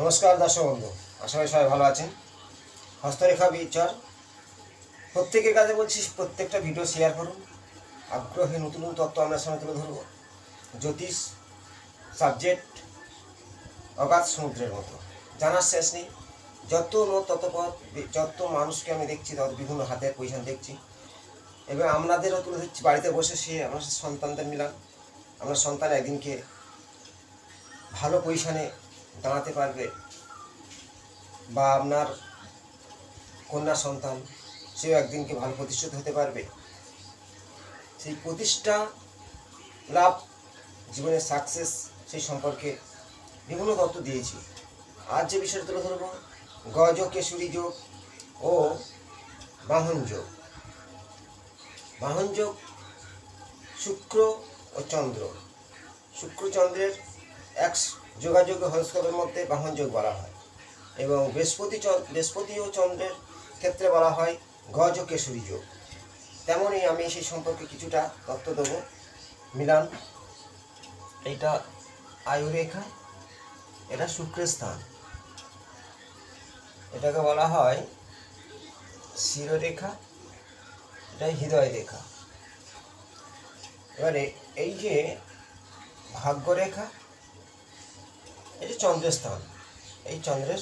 নমস্কার দর্শক বন্ধু করি সবাই ভালো আছেন। হস্তরেখা বিচার। প্রত্যেকের কাছে বলছি, প্রত্যেকটা ভিডিও শেয়ার করুন। আগ্রহে নতুন নতুন তত্ত্ব আমরা সামনে তুলে ধরবো। জ্যোতিষ সাবজেক্ট অগাধ সমুদ্রের মতো। জানার শেষ নেই। যত নত তত পথ, যত মানুষকে আমি দেখছি, তত বিভিন্ন হাতের পজিশন দেখছি। এবং আপনাদেরও তুলে ধরছি, বাড়িতে বসে সে আমার সন্তানদের মিলান। আমরা সন্তান একদিনকে ভালো পজিশনে দাঁড়াতে পারবে বা আপনার কন্যা সন্তান, সেও একদিনকে ভালো প্রতিষ্ঠিত হতে পারবে। সেই প্রতিষ্ঠা লাভ, জীবনের সাকসেস সেই সম্পর্কে বিভিন্ন তত্ত্ব দিয়েছি। আজ যে বিষয়টা তুলে ধরব গজ কেশুরী যোগ ও বাহন যোগ। বাহন যোগ শুক্র ও চন্দ্র। শুক্রচন্দ্রের এক যোগাযোগ হরস্কোপের মধ্যে বাহন যোগ বলা হয় এবং বৃহস্পতি বৃহস্পতি ও চন্দ্রের ক্ষেত্রে বলা হয় গজ ও কেশরী যোগ। তেমনই আমি সেই সম্পর্কে কিছুটা তথ্য দেবো। মিলান এটা আয়ুরেখা, এটা শুক্রের স্থান। এটাকে বলা হয় শিরোরেখা, এটা হৃদয় রেখা এবারে এই যে ভাগ্যরেখা এই যে চন্দ্রের স্থান, এই চন্দ্রের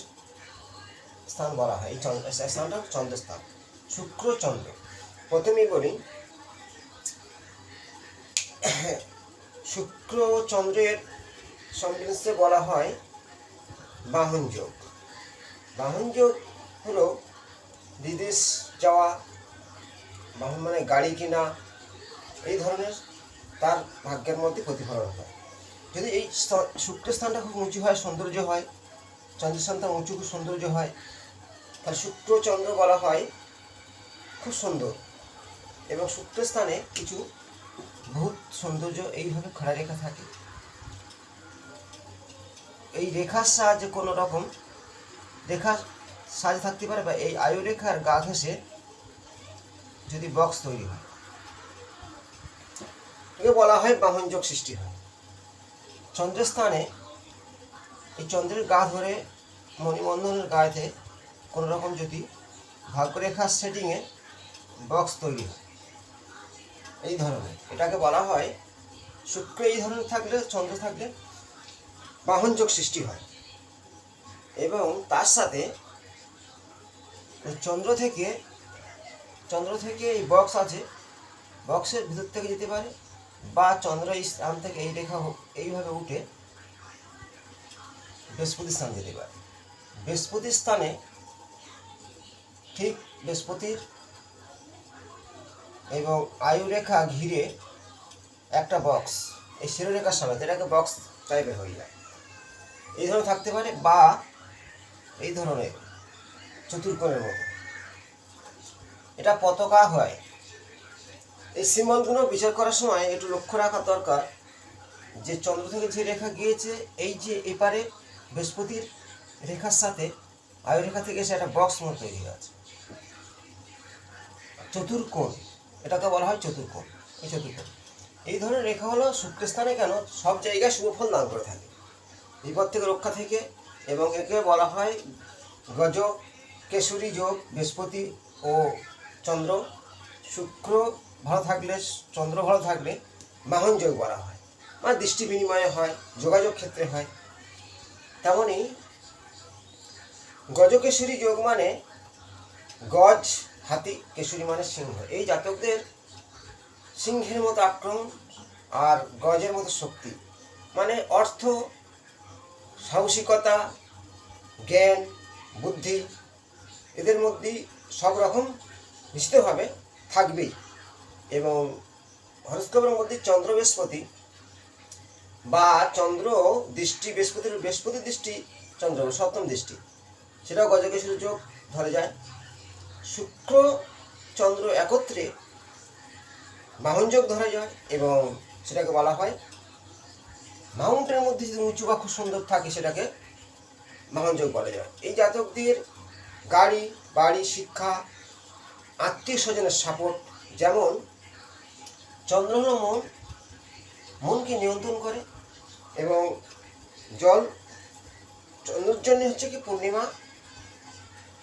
স্থান বলা হয়। এই স্থানটা চন্দ্রের স্থান। শুক্র চন্দ্র। প্রথমেই বলি, শুক্র চন্দ্রের সংমিশ্রে বলা হয় বাহন যোগ। বাহন যোগ হলো বিদেশ যাওয়া, বাহন মানে গাড়ি কেনা, এই ধরনের তার ভাগ্যের মধ্যে প্রতিফলন হয়। যদি এই স্থ- শুক্র স্থানটা খুব উঁচু হয়, সৌন্দর্য হয় চন্দ্র স্থানটা উঁচু, খুব সৌন্দর্য হয়, তাহলে শুক্র চন্দ্র বলা হয় খুব সুন্দর। এবং শুক্র স্থানে কিছু বহুত সৌন্দর্য এইভাবে খড়া রেখা থাকে। এই রেখার সাহায্যে কোনো রকম রেখার সাহায্যে থাকতে পারে বা এই আয়ু রেখার গা ঘেঁষে যদি বক্স তৈরি হয়। একে বলা হয় বাহনযোগ সৃষ্টি হয়। চন্দ্রের স্থানে এই চন্দ্রের গা ধরে মণিবন্ধনের গায়েতে কোনো রকম যদি ভাগ্যরেখার সেটিংয়ে বক্স তৈরি হয়। এই ধরনের, এটাকে বলা হয় শুক্র এই ধরনের থাকলে, চন্দ্র থাকলে বাহনযোগ সৃষ্টি হয়। এবং তার সাথে চন্দ্র থেকে চন্দ্র থেকে এই বক্স আছে বক্সের ভিতর থেকে যেতে পারে বা চন্দ্র এই স্থান থেকে এই রেখা হোক এইভাবে উঠে বৃহস্পতি স্থান যেতে পারে। বৃহস্পতির স্থানে ঠিক বৃহস্পতির এবং আয়ুরেখা ঘিরে একটা বক্স এই শিরোরেখার সামনে এটাকে বক্স টাইপের হয়ে যায়। এই ধরনের থাকতে পারে বা এই ধরনের চতুর্কোণের মতো। এটা পতাকা হয়। এই সিম্বলগুলো বিচার করার সময় একটু লক্ষ্য রাখা দরকার। যে চন্দ্র থেকে যে রেখা গিয়েছে, এই যে এপারে বৃহস্পতির রেখার সাথে আয়ু রেখা থেকে এসে একটা বক্স মতো তৈরি হয়ে আছে। চতুর্কোণ, এটাকে বলা হয় চতুর্কোণ, এই চতুর্কোণ। এই ধরনের রেখা হলো শুক্রস্থানে কেন সব জায়গায় শুভফল দান করে থাকে। বিপদ থেকে রক্ষা থেকে এবং একে বলা হয় গজ, কেশরী যোগ, বৃহস্পতি ও চন্দ্র। শুক্র ভালো থাকলে, চন্দ্র ভালো থাকলে বাহন যোগ বলা হয়। মানে দৃষ্টি বিনিময়ে হয়, যোগাযোগ ক্ষেত্রে হয়। তেমনই গজকেশরী যোগ মানে গজ, হাতি, কেশরী মানে সিংহ। এই জাতকদের সিংহের মতো আক্রমণ আর গজের মতো শক্তি। মানে অর্থ, সাহসিকতা, জ্ঞান, বুদ্ধি, এদের মধ্যেই সব রকম নিশ্চিতভাবে থাকবেই। এবং হরস্কোপের মধ্যে চন্দ্র বৃহস্পতি বা চন্দ্র দৃষ্টি বৃহস্পতির বৃহস্পতির দৃষ্টি, চন্দ্র সপ্তম দৃষ্টি। সেটাও গজকেশ্বরী যোগ ধরে যায়। শুক্র, চন্দ্র একত্রে বাহনযোগ ধরা যায় এবং সেটাকে বলা হয় মাউন্টের মধ্যে যদি উঁচু বা খুব সুন্দর থাকে সেটাকে বাহনযোগ বলা যায়। এই জাতকদের গাড়ি, বাড়ি, শিক্ষা, আত্মীয় স্বজনের সাপোর্ট, যেমন চন্দ্র মন। মনকে নিয়ন্ত্রণ করে এবং জল চন্দ্র রাহুর জন্য হচ্ছে কি পূর্ণিমা,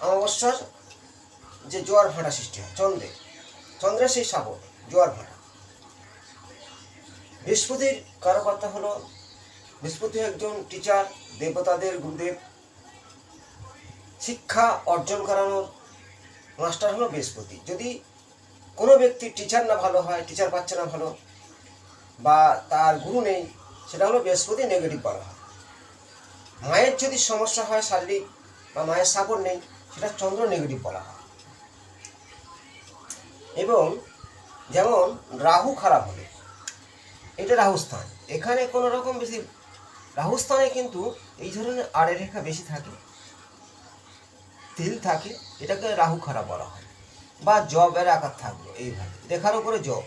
অমাবস্যার যে জোয়ার ভাঁটা সৃষ্টি হয়, চন্দ্রে। চন্দ্রের সেই সাগর জোয়ার ভাঁটা। বৃহস্পতির কারকর্তা হলো, বৃহস্পতি একজন টিচার দেবতাদের গুরুদেব। শিক্ষা অর্জন করানোর মাস্টার হলো বৃহস্পতি। যদি কোনো ব্যক্তির টিচার না ভালো হয় টিচার পাচ্ছে না ভালো, বা তার গুরু নেই সেটা হলো বৃহস্পতি নেগেটিভ বলা হয়। মায়ের যদি সমস্যা হয় শারীরিক বা মায়ের সাপোর্ট নেই, সেটা চন্দ্র নেগেটিভ বলা হয়। এবং যেমন রাহু খারাপ হলে, এটা রাহুস্থান এখানে কোনো রকম বেশি রাহুস্থানে কিন্তু এই ধরনের আড়ে রেখা বেশি থাকে, তিল থাকে, এটাকে রাহু খারাপ বলা হয়। বা জবের আকার থাকল, এইভাবে। রেখার উপরে জব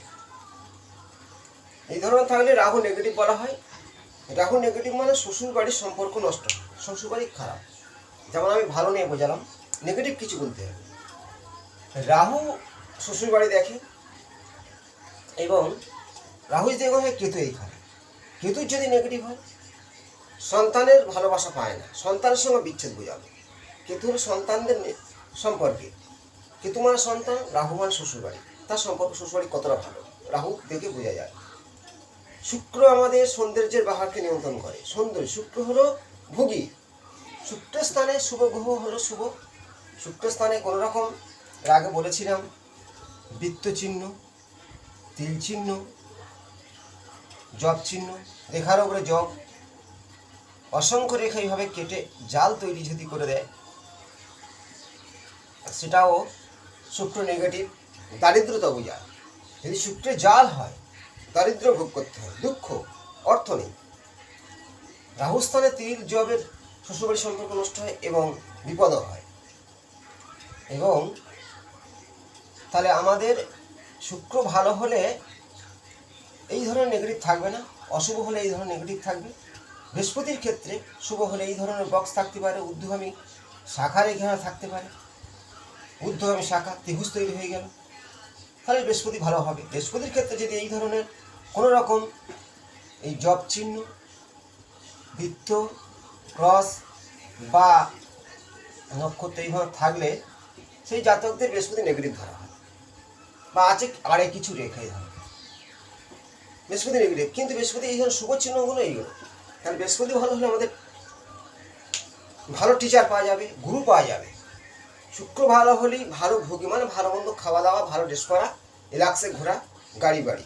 এই ধরনের থাকলে রাহু নেগেটিভ বলা হয় রাহু নেগেটিভ মানে শ্বশুর বাড়ির সম্পর্ক নষ্ট শ্বশুর বাড়ি খারাপ। যেমন আমি ভালো নিয়ে বোঝালাম নেগেটিভ কিছু বলতে হবে। রাহু শ্বশুর বাড়ি দেখে, এবং রাহু যদি হয় কেতু এইখানে কেতুর যদি নেগেটিভ হয়, সন্তানের ভালোবাসা পায় না, সন্তানের সঙ্গে বিচ্ছেদ বোঝাবে। কেতুর সন্তানদের সম্পর্কে, কেতু মানে সন্তান, রাহু মানে শ্বশুরবাড়ি। তার সম্পর্ক শ্বশুরবাড়ি কতটা ভালো? রাহু দেখে বোঝা যায়। শুক্র আমাদের সৌন্দর্যের বাহারকে নিয়ন্ত্রণ করে। সৌন্দর্য, শুক্র হলো ভোগী। শুক্র স্থানে শুভ গ্রহ হলো শুভ। শুক্র স্থানে কোনো রকম এর আগে বলেছিলাম বৃত্ত চিহ্ন তিল চিহ্ন জব চিহ্ন রেখার উপরে জব, অসংখ্য রেখা এইভাবে কেটে জাল তৈরি যদি করে দেয়, সেটাও শুক্র নেগেটিভ দারিদ্রতা বোঝায়। যদি শুক্রে জাল হয় দারিদ্র ভোগ করতে হয়, দুঃখ, অর্থ নেই। রাহুস্থানে তীর জবের শ্বশুরবাড়ির সম্পর্ক নষ্ট হয় এবং বিপদও হয়। এবং তাহলে আমাদের শুক্র ভালো হলে এই ধরনের নেগেটিভ থাকবে না, অশুভ হলে এই ধরনের নেগেটিভ থাকবে। বৃহস্পতির ক্ষেত্রে শুভ হলে এই ধরনের বক্স থাকতে পারে, ঊর্ধ্বগামী শাখার এখানে থাকতে পারে। ঊর্ধ্বগামী শাখা ত্রিভুজ তৈরি হয়ে গেল। তাহলে বৃহস্পতি ভালো হবে। বৃহস্পতির ক্ষেত্রে যদি এই ধরনের কোনো রকম এই জব চিহ্ন, বৃত্ত, ক্রস বা নক্ষত্র এইভাবে থাকলে সেই জাতকদের বৃহস্পতি নেগেটিভ ধরা হয়। বা আছে আরে কিছু রেখাই ধরা বৃহস্পতি নেগেটিভ কিন্তু বৃহস্পতি এই ধরনের শুভ চিহ্নগুলো এইগুলো কারণ বৃহস্পতি ভালো হলে আমাদের ভালো টিচার পাওয়া যাবে, গুরু পাওয়া যাবে। শুক্র ভালো হলেই ভালো ভোগী মানে ভালো মন্দ খাওয়া দাওয়া, ভালো ড্রেস করা রিল্যাক্সে ঘোরা, গাড়ি বাড়ি।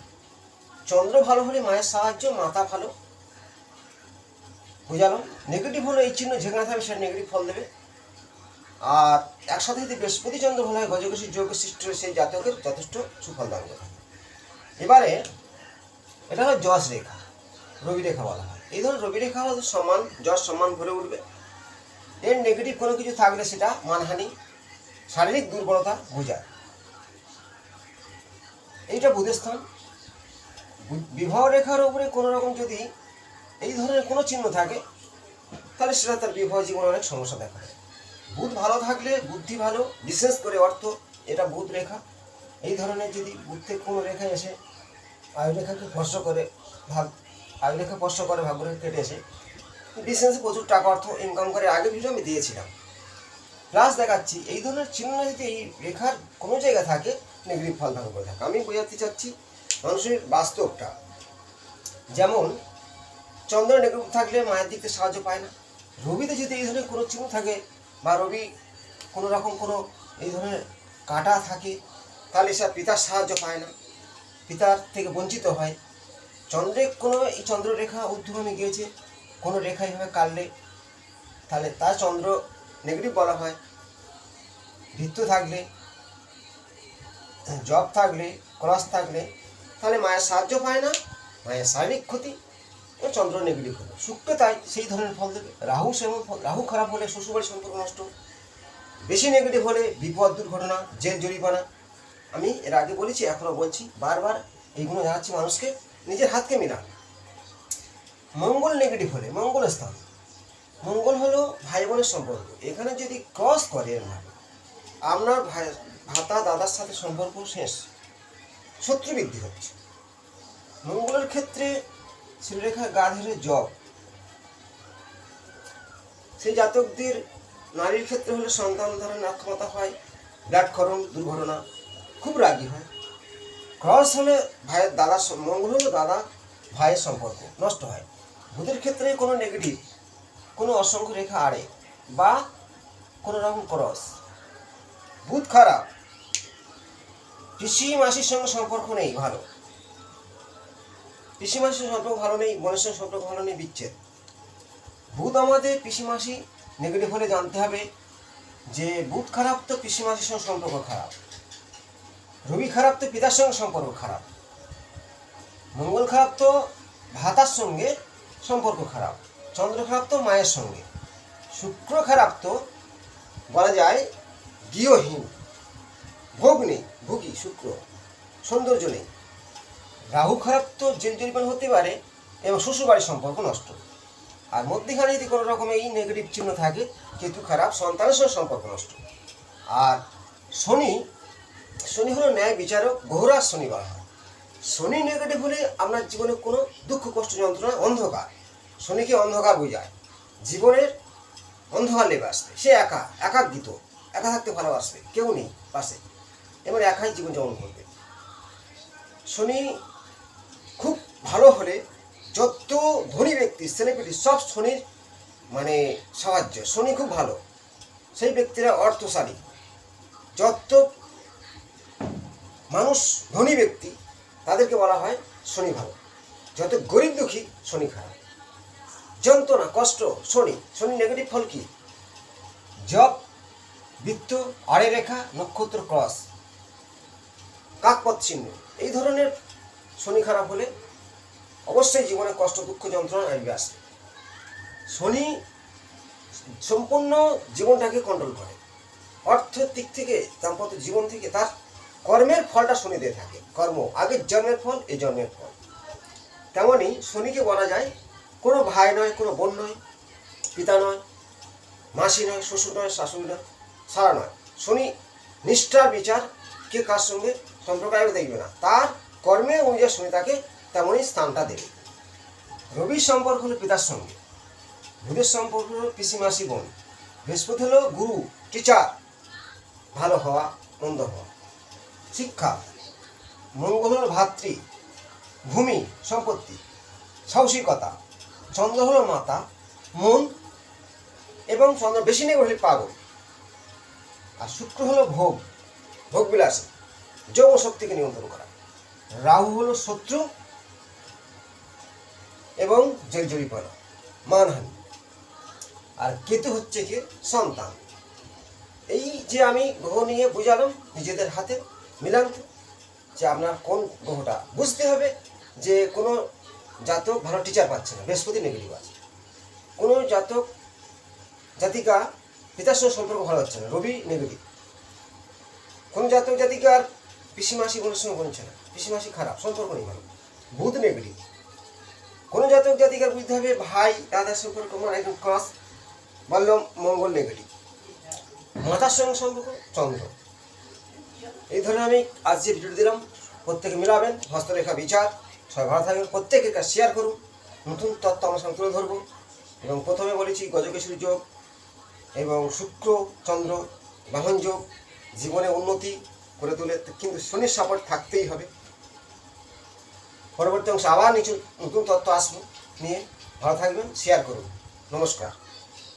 চন্দ্র ভালো হলে মায়ের সাহায্য মাথা ভালো। বুঝালাম নেগেটিভ হলো এই চিহ্ন যেখানে থাকবে সেটা নেগেটিভ ফল দেবে। আর একসাথে যদি বৃহস্পতি চন্দ্র ভালো হয়, গজকেশী যোগ সৃষ্টি সেই জাতকের যথেষ্ট সুফল দান করে। এবারে এটা হলো যশ রেখা, রবি রেখা বলা হয়। এই ধরনের রবি রেখা হলো সমান, যশ সম্মান ভরে উঠবে। এর নেগেটিভ কোনো কিছু থাকলে সেটা মানহানি, শারীরিক দুর্বলতা বোঝায়। এইটা বুধস্থান। বি- বিবাহ রেখার উপরে কোনো রকম যদি এই ধরনের কোনো চিহ্ন থাকে, তাহলে সেটা তার বিবাহ জীবনে অনেক সমস্যা দেখা দেয়। বুধ ভালো থাকলে বুদ্ধি ভালো, বিশেষ করে অর্থ, এটা বুধ রেখা। এই ধরনের যদি বুদ্ধের কোনো রেখা এসে আয়ু রেখাকে স্পর্শ করে, ভাগ, আয়ু রেখা স্পর্শ করে ভাগ্যরেখা কেটে এসে বিজনেসে প্রচুর টাকা অর্থ ইনকাম করে আগে ভিডিও আমি দিয়েছিলাম। প্লাস দেখাচ্ছি, এই ধরনের চিহ্ন যদি এই রেখার কোনো জায়গা থাকে নেগেটিভ ফল ধারণ করে থাকে। আমি বোঝাতে চাচ্ছি মানুষের বাস্তবটা। যেমন, চন্দ্র নেগেটিভ থাকলে মায়ের দিক থেকে সাহায্য পায় না। রবিতে যদি এই ধরনের কোনো চিহ্ন থাকে বা রবি কোনো রকম কোনো এই ধরনের কাটা থাকে, তাহলে সে পিতার সাহায্য পায় না। পিতার থেকে বঞ্চিত হয়। চন্দ্রে কোনো এই চন্দ্ররেখা ঊর্ধ্বগামী গিয়েছে, কোনো রেখা এইভাবে কাটলে, তাহলে তার চন্দ্র নেগেটিভ বলা হয়। বৃত্ত থাকলে জব থাকলে, ক্রস থাকলে তাহলে মায়ের সাহায্য পায় না, মায়ের শারীরিক ক্ষতি, ও চন্দ্র নেগেটিভ হলো শুক্র তাই সেই ধরনের ফল দেবে। রাহু সেমন রাহু খারাপ হলে শ্বশুরবাড়ির সম্পর্ক নষ্ট। বেশি নেগেটিভ হলে বিপদ, দুর্ঘটনা জেল জরিমানা। আমি এর আগে বলেছি, এখনও বলছি, বারবার এইগুলো জানাচ্ছি মানুষকে, নিজের হাতকে মিলান। মঙ্গল নেগেটিভ হলে, মঙ্গল স্থান। মঙ্গল হলো ভাই বোনের সম্পর্ক। এখানে যদি ক্রস করে এর মানে আপনার ভাই, ভাতা, দাদার সাথে সম্পর্ক শেষ। শত্রু বৃদ্ধি হচ্ছে। মঙ্গলের ক্ষেত্রে শ্রীরেখা গা ধরে জব। সেই জাতকদের নারীর ক্ষেত্রে হলে সন্তান ধারণে অক্ষমতা হয় ব্লাডক্ষরণ দুর্ঘটনা, খুব রাগী হয়। ক্রস হলে ভাইয়ের দাদা মঙ্গল হলে দাদা, ভাইয়ের সম্পর্ক নষ্ট হয়। ভূতের ক্ষেত্রে কোনো নেগেটিভ কোনো অসংখ্য রেখা আড়ে বা কোনো রকম ক্রস বুধ খারাপ পিসি মাসির সঙ্গে সম্পর্ক নেই, ভালো। পিসি মাসির সম্পর্ক ভালো নেই বোনের সঙ্গে সম্পর্ক ভালো নেই, বিচ্ছেদ। বুধ আমাদের পিসি মাসি নেগেটিভ হলে জানতে হবে যে বুধ খারাপ তো পিসি মাসির সঙ্গে সম্পর্ক খারাপ। রবি খারাপ তো পিতার সঙ্গে সম্পর্ক খারাপ। মঙ্গল খারাপ তো ভাতার সঙ্গে সম্পর্ক খারাপ। চন্দ্র খারাপ তো মায়ের সঙ্গে। শুক্র খারাপ তো, বলা যায় গৃহহীন। ভোগ নেই। ভোগী শুক্র। সৌন্দর্য নেই। রাহু খারাপ তো জেল জরিমান হতে পারে এবং শ্বশুরবাড়ির সম্পর্ক নষ্ট। আর মধ্যিখানে যদি কোনো রকম এই নেগেটিভ চিহ্ন থাকে, কেতু খারাপ, সন্তানের সঙ্গে সম্পর্ক নষ্ট। আর শনি শনি হলো ন্যায় বিচারক গহরাজ শনি বলা হয়। শনি নেগেটিভ হলে আপনার জীবনে কোনো দুঃখ, কষ্ট, যন্ত্রণা অন্ধকার। শনিকে অন্ধকার বোঝায়। জীবনের অন্ধকার লেবে আসবে সে একা একাকৃত একা থাকতে ভালোবাসবে। কেউ নেই পাশে। এবার একাই জীবনযাপন করবে। শনি খুব ভালো হলে যত ধনী ব্যক্তি সেলিব্রিটি সব শনির মানে সাহায্য, শনি খুব ভালো। সেই ব্যক্তিরা অর্থশালী। যত মানুষ ধনী ব্যক্তি, তাদেরকে বলা হয় শনি ভালো। যত গরিব দুঃখী, শনি খারাপ। যন্ত্রণা, কষ্ট, শনি। শনি নেগেটিভ ফল কি? জব বৃত্ত আড়ে রেখা, নক্ষত্র, ক্রস। কাকপথ চিহ্ন এই ধরনের শনি খারাপ হলে অবশ্যই জীবনে কষ্ট, দুঃখ, যন্ত্রণা আসবে আসবে শনি সম্পূর্ণ জীবনটাকে কন্ট্রোল করে। অর্থের দিক থেকে, দাম্পত্য জীবন থেকে তার কর্মের ফলটা শনি দিয়ে থাকে। কর্ম, আগের জন্মের ফল, এই জন্মের ফল। তেমনই শনিকে বলা যায় কোনো ভাই নয়, কোনো বোন নয়, পিতা নয়, মাসি নয়, শ্বশুর নয়, শাশুড়ি নয় সারা নয়। শনি নিষ্ঠার বিচার কে কার সঙ্গে সম্পর্ক রাখবে দেখবে না। তার কর্মে অনুযায়ী শনি তাকে তেমনই স্থানটা দেবে। রবির সম্পর্ক হলো পিতার সঙ্গে। বুধের সম্পর্ক হলো পিসি মাসি বোন। বৃহস্পতি হলো গুরু টিচার ভালো হওয়া, মন্দ হওয়া। শিক্ষা। মঙ্গল হলো ভাতৃ। ভূমি, সম্পত্তি। সাহসিকতা। চন্দ্র হলো মাতা। মন এবং চন্দ্র বেশি নেই হলে পাগল। আর শুক্র হলো ভোগ। ভোগ বিলাসী যৌন শক্তিকে নিয়ন্ত্রণ করা। রাহু হলো শত্রু এবং জেল জরিপানা, মানহানি। আর কেতু হচ্ছে কি সন্তান। এই যে আমি গ্রহ নিয়ে বুঝালাম নিজেদের হাতে মিলান যে আপনার কোন গ্রহটা বুঝতে হবে যে কোনো জাতক ভালো টিচার পাচ্ছে না, বৃহস্পতি নেগেটিভ আছে। কোনো জাতক জাতিকা পিতার সঙ্গে সম্পর্ক ভালো হচ্ছে না, রবি নেগেটিভ কোনো জাতক জাতিকার পিসিমাসি বোনের সঙ্গে বলছে না পিসিমাসি খারাপ, সম্পর্ক নেই ভালো বুধ নেগেটিভ কোনো জাতক, জাতিকার বুঝতে হবে, ভাই, দাদার সম্পর্ক মানে একদম ক্রস। বললাম, মঙ্গল নেগেটিভ মাতার সঙ্গে সম্পর্ক, চন্দ্র। এই ধরনের আমি আজ যে ভিডিও দিলাম, প্রত্যেকে মিলাবেন, হস্তরেখা বিচার, সবাই ভালো থাকবেন, প্রত্যেকের কাছে শেয়ার করুন। নতুন তত্ত্ব আমার সঙ্গে তুলে ধরবো। এবং প্রথমে বলেছি, গজকেশরী যোগ এবং শুক্র, চন্দ্র, বাহন যোগ, জীবনে উন্নতি করে তুলে, কিন্তু শনির সাপোর্ট থাকতেই হবে। পরবর্তী অংশে আবার নিচু নতুন তথ্য আসব নিয়ে। ভালো থাকবেন শেয়ার করুন। নমস্কার।